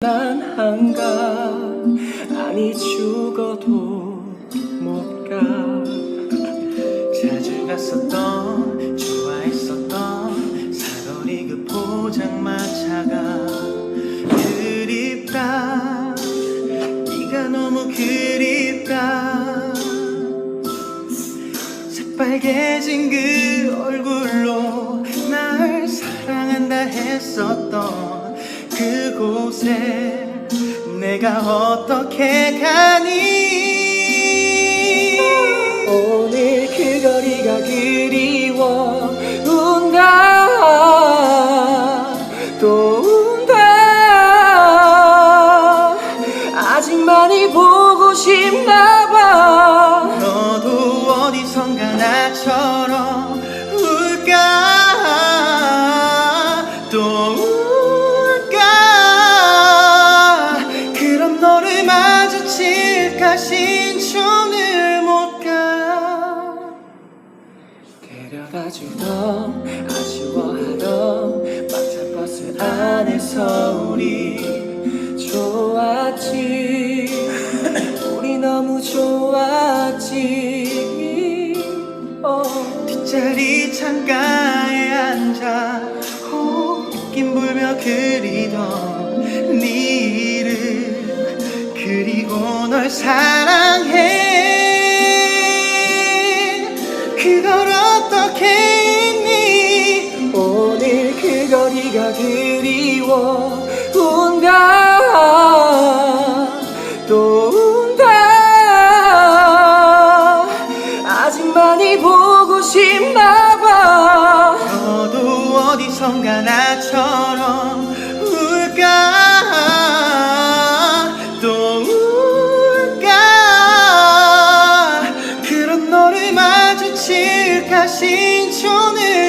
난 한가 아니 죽어도 못 가. 자주 갔었던 좋아했었던 사거리 그 포장마차가 그립다. 네가 너무 그립다. 새빨개진 그 얼굴로 그곳에 내가 어떻게 가니 너를 마주칠까 신촌을 못가. 데려다 주던 아쉬워하던 막차 버스 안에서 우리 좋았지. 우리 너무 좋았지. 어. 뒷자리 창가에 앉아 호흡긴 불며 그리던 네 이름 그리고 널 사랑해. 그걸 어떻게 했니? 오늘 그 거리가 그리워. 운다 택하신 주는